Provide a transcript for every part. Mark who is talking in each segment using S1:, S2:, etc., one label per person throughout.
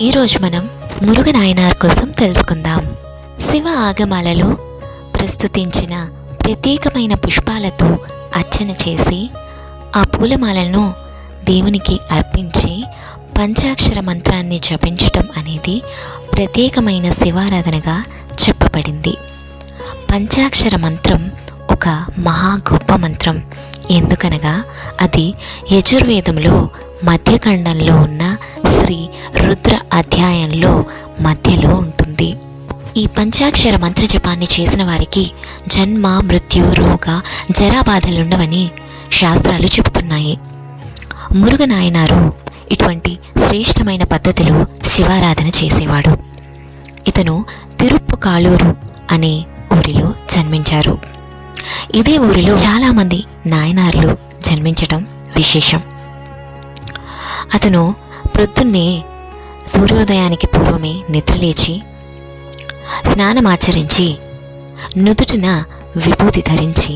S1: ఈరోజు మనం మురుగ నాయనార్ కోసం తెలుసుకుందాం. శివ ఆగమాలలో ప్రస్తుతించిన ప్రత్యేకమైన పుష్పాలతో అర్చన చేసి ఆ పూలమాలను దేవునికి అర్పించి పంచాక్షర మంత్రాన్ని జపించటం అనేది ప్రత్యేకమైన శివారాధనగా చెప్పబడింది. పంచాక్షర మంత్రం ఒక మహా గొప్ప మంత్రం. ఎందుకనగా అది యజుర్వేదంలో మధ్యఖండంలో ఉన్న శ్రీ రుద్ర అధ్యాయంలో మధ్యలో ఉంటుంది. ఈ పంచాక్షర మంత్ర జపాన్ని చేసిన వారికి జన్మ మృత్యు రోగ జరాబాధలుండవని శాస్త్రాలు చెబుతున్నాయి. మురుగనాయనారు ఇటువంటి శ్రేష్టమైన పద్ధతిలో శివారాధన చేసేవాడు. ఇతను తిరుప్పు కాళూరు అనే ఊరిలో జన్మించారు. ఇదే ఊరిలో చాలామంది నాయనార్లు జన్మించటం విశేషం. అతను ప్రొద్దున్నే సూర్యోదయానికి పూర్వమే నిద్రలేచి స్నానమాచరించి నుదుటిన విభూతి ధరించి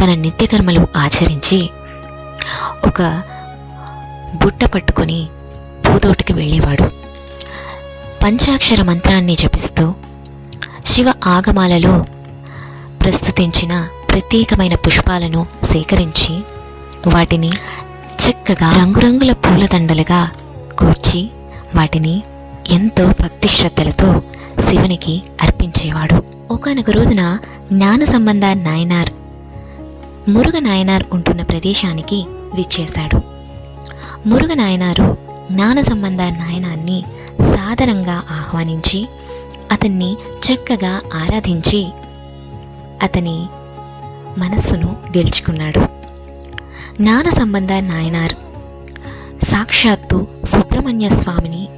S1: తన నిత్యకర్మలు ఆచరించి ఒక బుట్ట పట్టుకొని పూతోటికి వెళ్ళేవాడు. పంచాక్షర మంత్రాన్ని జపిస్తూ శివ ఆగమాలలో ప్రస్తుతించిన ప్రత్యేకమైన పుష్పాలను సేకరించి వాటిని చక్కగా రంగురంగుల పూలదండలుగా కూర్చి వాటిని ఎంతో భక్తి శ్రద్ధలతో శివునికి అర్పించేవాడు. ఒకనొక రోజున జ్ఞాన సంబంధ నాయనార్ మురుగ నాయనార్ ఉంటున్న ప్రదేశానికి విచ్చేశాడు. మురుగ నాయనారు జ్ఞాన సంబంధ నాయనాన్ని సాదరంగా ఆహ్వానించి అతన్ని చక్కగా ఆరాధించి అతని మనస్సును గెలుచుకున్నాడు. జ్ఞాన సంబంధ నాయనార్. సాక్షాత్తు సుబ్రహ్మణ్య స్వామిని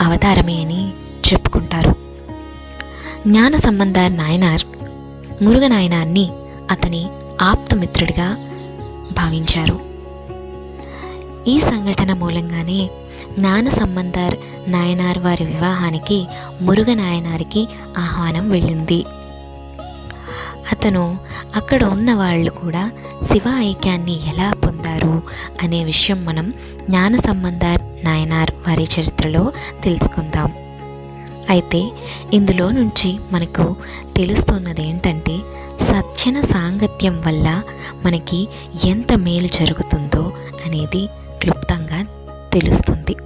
S1: అవతారమే అని చెప్పుకుంటారు. జ్ఞాన సంబంధ నాయనార్ మురుగనాయనాన్ని అతని ఆప్తమిత్రుడిగా భావించారు. ఈ సంఘటన మూలంగానే జ్ఞాన సంబంధర్ నాయనార్ వారి వివాహానికి మురుగ నాయనారికి ఆహ్వానం వెళ్ళింది. అతను అక్కడ ఉన్న వాళ్ళు కూడా శివ ఐక్యాన్ని ఎలా పొందారు అనే విషయం మనం జ్ఞాన సంబంధార్ నాయనార్ వారి చరిత్రలో తెలుసుకుందాం. అయితే ఇందులో నుంచి మనకు తెలుస్తున్నది ఏంటంటే సజ్జన సాంగత్యం వల్ల మనకి ఎంత మేలు జరుగుతుందో అనేది క్లుప్తంగా తెలుస్తుంది.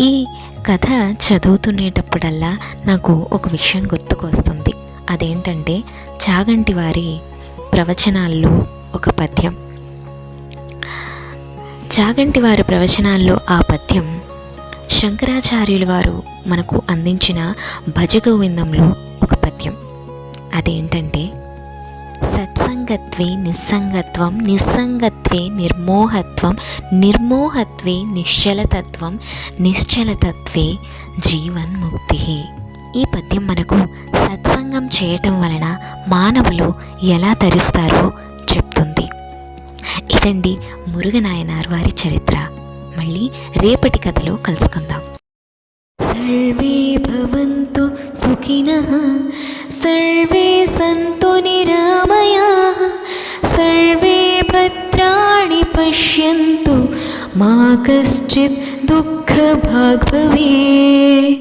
S1: ఈ కథ చదువుతునేటప్పుడల్లా నాకు ఒక విషయం గుర్తుకొస్తుంది. అదేంటంటే చాగంటి వారి ప్రవచనాల్లో ఒక పద్యం. చాగంటి వారి ప్రవచనాల్లో ఆ పద్యం శంకరాచార్యుల వారు మనకు అందించిన భజగోవిందంలో ఒక పద్యం. అదేంటంటే సత్సంగత్వే నిస్సంగత్వం నిస్సంగత్వే నిర్మోహత్వం నిర్మోహత్వే నిశ్చలతత్వం నిశ్చలతత్వే జీవన్ముక్తి. ఈ పద్యం మనకు సత్సంగం చేయటం వలన మానవులు ఎలా తరిస్తారో చెప్తుంది. ఇదండి మురుగనాయనార్ వారి చరిత్ర. మళ్ళీ రేపటి కథలో కలుసుకుందాం. సర్వే భవంతు సుఖినః సర్వే సంతు నిరామయాః సర్వే భద్రాణి పశ్యంతు మా కశ్చిత్ దుఃఖభాగ్ భవేత్